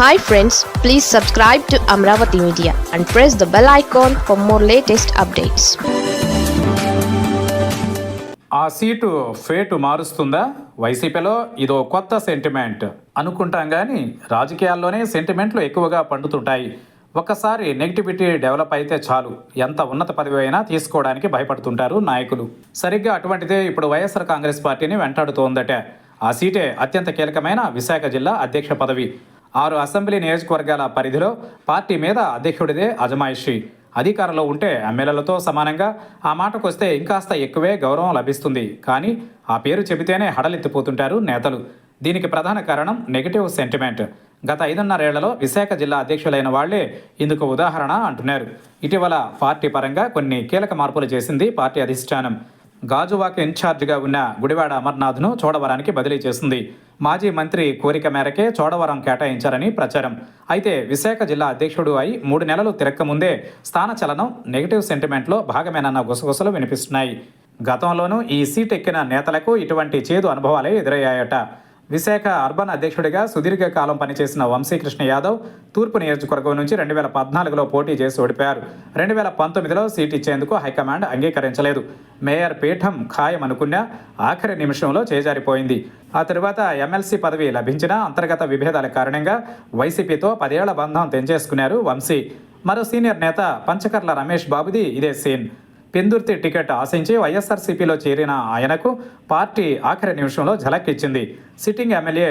Hi friends please subscribe to Amaravati media and press the bell icon for more latest updates ఆ seat fate మారుస్తుందా? వైసీపీలో ఇదో కొత్త sentiment అనుకుంటాం కానీ రాజకీయాల్లోనే సెంటిమెంట్లు ఎక్కువగా పండుతుంటాయి. ఒక్కసారి నెగిటివిటీ డెవలప్ అయితే చాలు. ఎంత ఉన్నత పదవి అయినా తీసుకోవడానికి భయపడుతుంటారు నాయకులు. సరిగ్గా అటువంటిదే ఇప్పుడు వైఎస్ఆర్ కాంగ్రెస్ పార్టీని వెంటాడుతోందట. ఆ సీటే అత్యంత కీలకమైన విశాఖ జిల్లా అధ్యక్ష పదవి. ఆరు అసెంబ్లీ నియోజకవర్గాల పరిధిలో పార్టీ మీద అధ్యక్షుడిదే అజమాయిషి. అధికారంలో ఉంటే ఎమ్మెల్యేలతో సమానంగా ఆ మాటకు వస్తే ఇంకాస్త ఎక్కువే గౌరవం లభిస్తుంది. కానీ ఆ పేరు చెబితేనే హడలెత్తిపోతుంటారు నేతలు. దీనికి ప్రధాన కారణం నెగిటివ్ సెంటిమెంట్. గత ఐదున్నరేళ్ళలో విశాఖ జిల్లా అధ్యక్షులైన వాళ్ళే ఇందుకు ఉదాహరణ అంటున్నారు. ఇటీవల పార్టీ పరంగా కొన్ని కీలక మార్పులు చేసింది పార్టీ అధిష్టానం. గాజువాక ఇన్ఛార్జిగా ఉన్న గుడివాడ అమర్నాథ్ను చోడవరానికి బదిలీ చేసింది. మాజీ మంత్రి కోరిక మేరకే చోడవరం కేటాయించారని ప్రచారం. అయితే విశాఖ జిల్లా అధ్యక్షుడు అయి మూడు నెలలు తిరక్కముందే స్థానచలనం నెగిటివ్ సెంటిమెంట్లో భాగమేనన్న గుసగుసలు వినిపిస్తున్నాయి. గతంలోనూ ఈ సీట్ ఎక్కిన నేతలకు ఇటువంటి చేదు అనుభవాలే ఎదురయ్యాయట. విశాఖ అర్బన్ అధ్యక్షుడిగా సుదీర్ఘ కాలం పనిచేసిన వంశీకృష్ణ యాదవ్ తూర్పు నియోజకవర్గం నుంచి రెండు వేల పద్నాలుగులో పోటీ చేసి ఓడిపోయారు. రెండు వేల పంతొమ్మిదిలో సీట్ ఇచ్చేందుకు హైకమాండ్ అంగీకరించలేదు. మేయర్ పీఠం ఖాయం అనుకున్నా ఆఖరి నిమిషంలో చేజారిపోయింది. ఆ తరువాత ఎమ్మెల్సీ పదవి లభించిన అంతర్గత విభేదాల కారణంగా వైసీపీతో పదేళ్ళ బంధం తెంచేసుకున్నారు వంశీ. మరో సీనియర్ నేత పంచకర్ల రమేష్ బాబుది ఇదే సీన్. పెందుర్తి టికెట్ ఆశించి వైఎస్ఆర్సీపీలో చేరిన ఆయనకు పార్టీ ఆఖరి నిమిషంలో ఝలక్కిచ్చింది. సిట్టింగ్ ఎమ్మెల్యే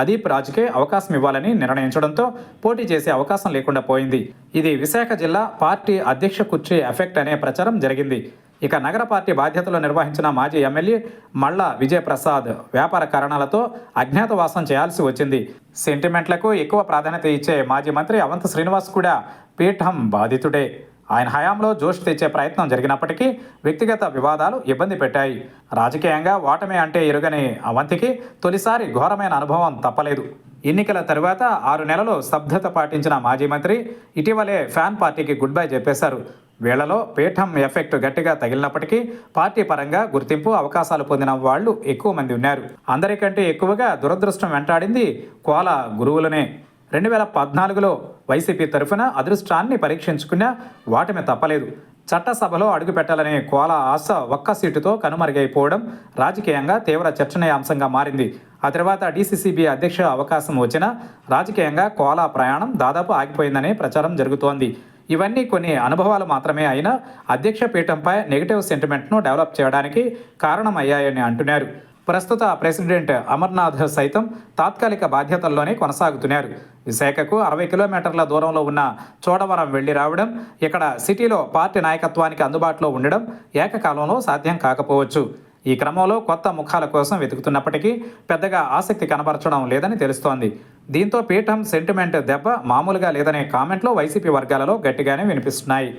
అదీప్ రాజుకే అవకాశం ఇవ్వాలని నిర్ణయించడంతో పోటీ చేసే అవకాశం లేకుండా పోయింది. ఇది విశాఖ జిల్లా పార్టీ అధ్యక్ష కుర్చీ ఎఫెక్ట్ అనే ప్రచారం జరిగింది. ఇక నగర పార్టీ బాధ్యతలు నిర్వహించిన మాజీ ఎమ్మెల్యే మళ్ళా విజయప్రసాద్ వ్యాపార కారణాలతో అజ్ఞాతవాసం చేయాల్సి వచ్చింది. సెంటిమెంట్లకు ఎక్కువ ప్రాధాన్యత ఇచ్చే మాజీ మంత్రి అవంత శ్రీనివాస్ కూడా పీఠం బాధితుడే. ఆయన హయాంలో జోష్ తెచ్చే ప్రయత్నం జరిగినప్పటికీ వ్యక్తిగత వివాదాలు ఇబ్బంది పెట్టాయి. రాజకీయంగా ఓటమి అంటే ఎరుగని అవంతికి తొలిసారి ఘోరమైన అనుభవం తప్పలేదు. ఎన్నికల తరువాత ఆరు నెలలు స్తబ్దత పాటించిన మాజీ మంత్రి ఇటీవలే ఫ్యాన్ పార్టీకి గుడ్ బై చెప్పేశారు. వీళ్ళలో పీఠం ఎఫెక్ట్ గట్టిగా తగిలినప్పటికీ పార్టీ పరంగా గుర్తింపు అవకాశాలు పొందిన వాళ్ళు ఎక్కువ మంది ఉన్నారు. అందరికంటే ఎక్కువగా దురదృష్టం వెంటాడింది కోల గురువులనే. రెండు వేల పద్నాలుగులో వైసీపీ తరఫున అదృష్టాన్ని పరీక్షించుకున్న వాటమి తప్పలేదు. చట్టసభలో అడుగుపెట్టాలనే కోల ఆశ ఒక్క సీటుతో కనుమరుగైపోవడం రాజకీయంగా తీవ్ర చర్చనీయాంశంగా మారింది. ఆ తర్వాత డీసీసీబీ అధ్యక్ష అవకాశం వచ్చినా రాజకీయంగా కోలా ప్రయాణం దాదాపు ఆగిపోయిందనే ప్రచారం జరుగుతోంది. ఇవన్నీ కొన్ని అనుభవాలు మాత్రమే అయినా అధ్యక్ష పీఠంపై నెగిటివ్ సెంటిమెంట్ను డెవలప్ చేయడానికి కారణమయ్యాయని అంటున్నారు. ప్రస్తుత ప్రెసిడెంట్ అమర్నాథ్ సైతం తాత్కాలిక బాధ్యతల్లోనే కొనసాగుతున్నారు. విశాఖకు అరవై కిలోమీటర్ల దూరంలో ఉన్న చోడవరం వెళ్ళి రావడం ఇక్కడ సిటీలో పార్టీ నాయకత్వానికి అందుబాటులో ఉండడం ఏకకాలంలో సాధ్యం కాకపోవచ్చు. ఈ క్రమంలో కొత్త ముఖాల కోసం వెతుకుతున్నప్పటికీ పెద్దగా ఆసక్తి కనబరచడం లేదని తెలుస్తోంది. దీంతో పీఠం సెంటిమెంట్ దెబ్బ మామూలుగా లేదనే కామెంట్లు వైసీపీ వర్గాలలో గట్టిగానే వినిపిస్తున్నాయి.